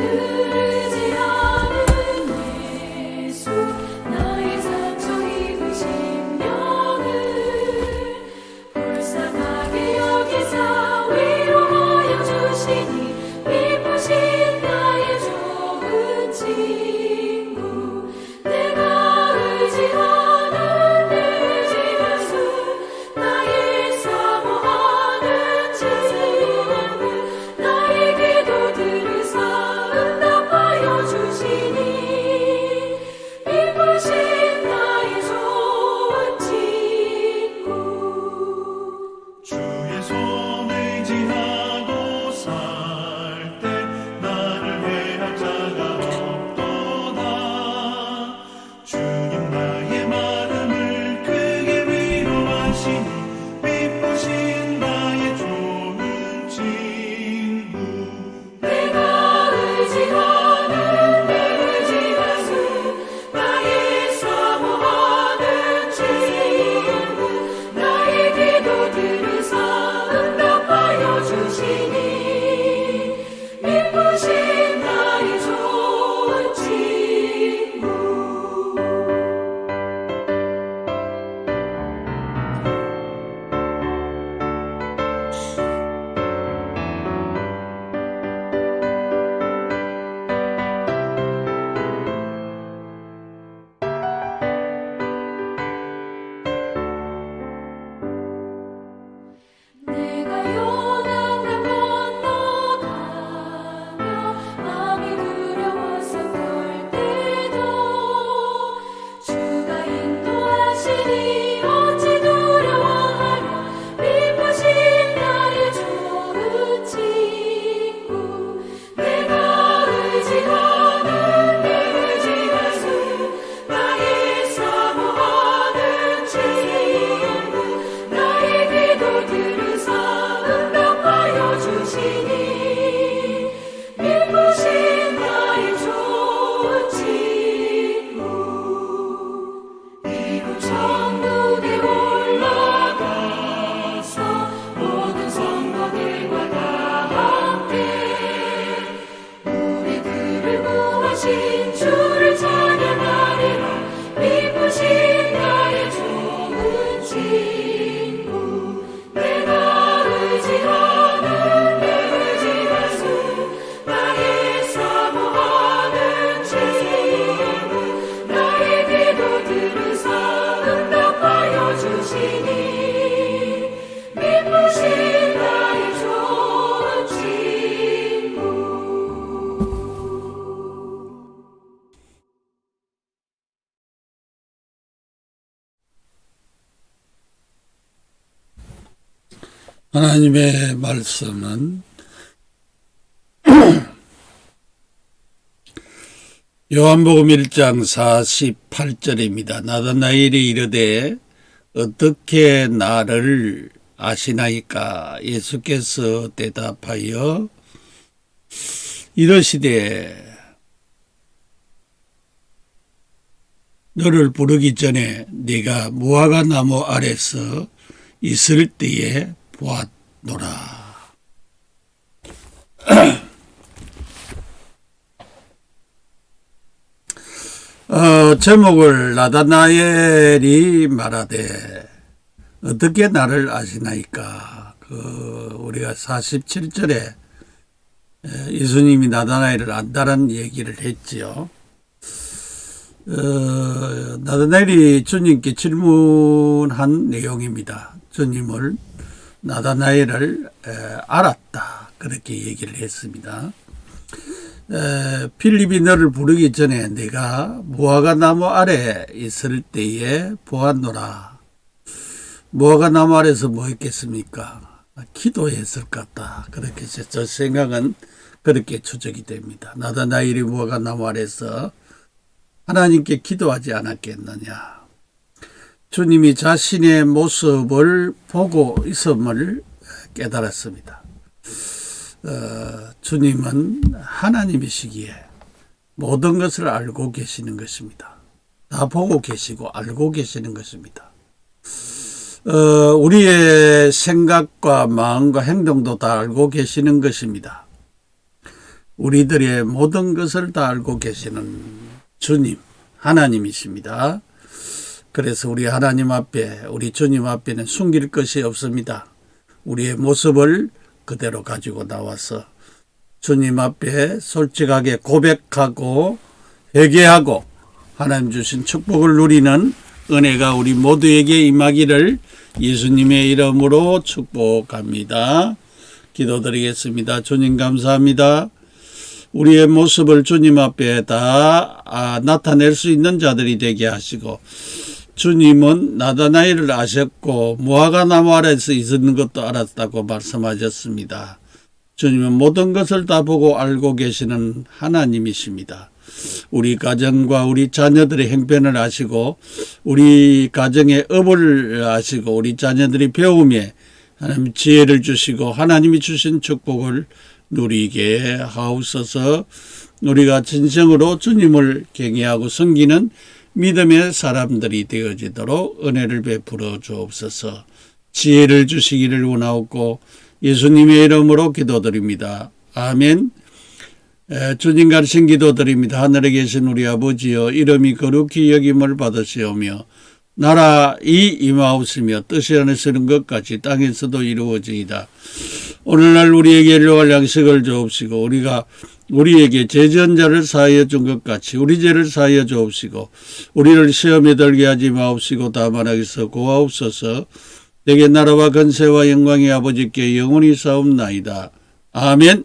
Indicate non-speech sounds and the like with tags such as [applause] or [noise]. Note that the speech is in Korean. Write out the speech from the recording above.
누 see. 하나님의 말씀은 [clears throat] 요한복음 1장 48절입니다. 나다나엘이 이르되 어떻게 나를 아시나이까 예수께서 대답하여 이러시되 너를 부르기 전에 네가 무화과 나무 아래서 있을 때에 보았노라. [clears throat] 어, 제목을 나다나엘이 말하되 어떻게 나를 아시나이까 그 우리가 47절에 예수님이 나다나엘을 안다는 얘기를 했지요. 어, 나다나엘이 주님께 질문한 내용입니다. 주님을 나다나엘을 에, 알았다 그렇게 얘기를 했습니다. 에, 필립이 너를 부르기 전에 내가 무화과 나무 아래 있을 때에 보았노라. 무화과 나무 아래서 뭐 했겠습니까? 기도했을 것 같다. 그렇게 제, 저 생각은 그렇게 추적이 됩니다. 나다나엘이 무화과 나무 아래서 하나님께 기도하지 않았겠느냐. 주님이 자신의 모습을 보고 있음을 깨달았습니다. 어, 주님은 하나님이시기에 모든 것을 알고 계시는 것입니다. 다 보고 계시고 알고 계시는 것입니다. 어, 우리의 생각과 마음과 행동도 다 알고 계시는 것입니다. 우리들의 모든 것을 다 알고 계시는 주님, 하나님이십니다. 그래서 우리 하나님 앞에, 우리 주님 앞에는 숨길 것이 없습니다. 우리의 모습을 그대로 가지고 나와서 주님 앞에 솔직하게 고백하고 회개하고 하나님 주신 축복을 누리는 은혜가 우리 모두에게 임하기를 예수님의 이름으로 축복합니다. 기도드리겠습니다. 주님 감사합니다. 우리의 모습을 주님 앞에 다 아, 나타낼 수 있는 자들이 되게 하시고 주님은 나다나이를 아셨고 무화과 나무 아래서 있는 것도 알았다고 말씀하셨습니다. 주님은 모든 것을 다 보고 알고 계시는 하나님이십니다. 우리 가정과 우리 자녀들의 행편을 아시고 우리 가정의 업을 아시고 우리 자녀들이 배움에 하나님 지혜를 주시고 하나님이 주신 축복을 누리게 하옵소서 우리가 진정으로 주님을 경외하고 섬기는 믿음의 사람들이 되어지도록 은혜를 베풀어 주옵소서 지혜를 주시기를 원하옵고 예수님의 이름으로 기도드립니다. 아멘. 에, 주님 가르친 기도드립니다. 하늘에 계신 우리 아버지여 이름이 거룩히 여김을 받으시오며 나라 이 임하옵으며 뜻이 하늘에서는 것 같이 땅에서도 이루어지이다. 오늘날 우리에게 일용할 양식을 주옵시고 우리가 우리에게 제전자를 사하여 준 것 같이 우리 죄를 사하여 주옵시고 우리를 시험에 들게 하지 마옵시고 다만 하기서 고하옵소서 내게 나라와 건세와 영광이 아버지께 영원히 싸움나이다. 아멘